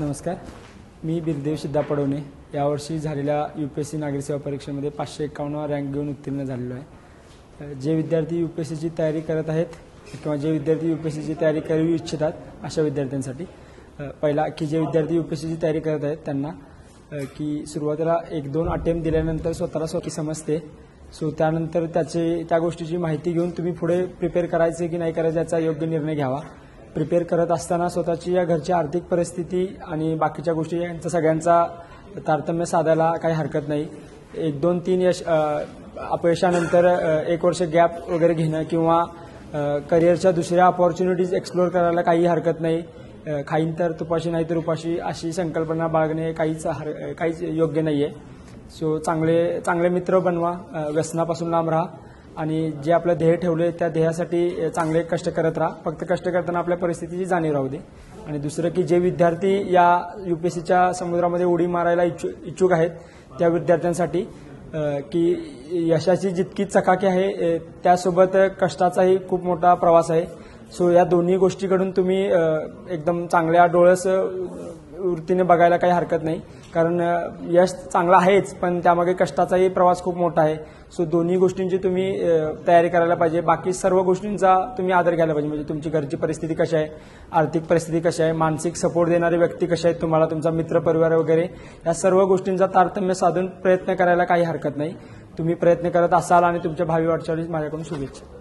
नमस्कार. मी बिरदेव सिद्धा पडवणे. यावर्षी झालेल्या यू पी एस सी नागरी सेवा परीक्षेमध्ये पाचशे एकावन्न रँक घेऊन उत्तीर्ण झालेलो आहे. जे विद्यार्थी यू पी एस सीची तयारी करत आहेत किंवा जे विद्यार्थी यू पी एस सीची तयारी करू इच्छितात अशा विद्यार्थ्यांसाठी पहिला की जे विद्यार्थी यू पी एस सीची तयारी करत आहेत त्यांना की सुरुवातीला एक दोन अटेम्प्ट दिल्यानंतर स्वतःला स्वतः समजते. सो त्यानंतर त्याचे त्या गोष्टीची माहिती घेऊन तुम्ही पुढे प्रिपेअर करायचे की नाही करायचं याचा योग्य निर्णय घ्यावा. प्रिपेअर करत असताना स्वतःची या घरची आर्थिक परिस्थिती आणि बाकीच्या गोष्टी यांचा सगळ्यांचा तारतम्य साधायला काही हरकत नाही. एक दोन तीन यश अपयशानंतर एक वर्ष गॅप वगैरे घेणं किंवा करिअरच्या दुसऱ्या ऑपॉर्च्युनिटीज एक्सप्लोअर करायला काही हरकत नाही. खाईन तर तुपाशी नाही तर उपाशी अशी संकल्पना बाळगणे काहीच हर काहीच योग्य नाही आहे सो चांगले चांगले मित्र बनवा व्यसनापासून लांब राहा. आणि जे आपलं ध्येय ठेवले त्या ध्येयासाठी चांगले कष्ट करत राहा. फक्त कष्ट करताना आपल्या परिस्थितीची जाणीव राहू दे. आणि दुसरं की जे विद्यार्थी या युपीएससीच्या समुद्रामध्ये उडी मारायला इच्छु इच्छुक आहेत त्या विद्यार्थ्यांसाठी की यशाची जितकी चकाकी आहे त्यासोबत कष्टाचाही खूप मोठा प्रवास आहे. सो या दोन्ही गोष्टीकडून तुम्ही एकदम चांगल्या डोळस वृत्तीने बघायला काही हरकत नाही. कारण यश चांगलं आहेच पण त्यामागे कष्टाचाही प्रवास खूप मोठा आहे. सो दोन्ही गोष्टींची तुम्ही तयारी करायला पाहिजे. बाकी सर्व गोष्टींचा तुम्ही आदर घ्यायला पाहिजे. म्हणजे तुमची घरची परिस्थिती कशी आहे आर्थिक परिस्थिती कशी आहे मानसिक सपोर्ट देणारे व्यक्ती कसे आहेत तुम्हाला तुमचा मित्र परिवार वगैरे या सर्व गोष्टींचा तारतम्य साधून प्रयत्न करायला काही हरकत नाही. तुम्ही प्रयत्न करत असाल आणि तुमच्या भावी वाटचालीस माझ्याकडून शुभेच्छा.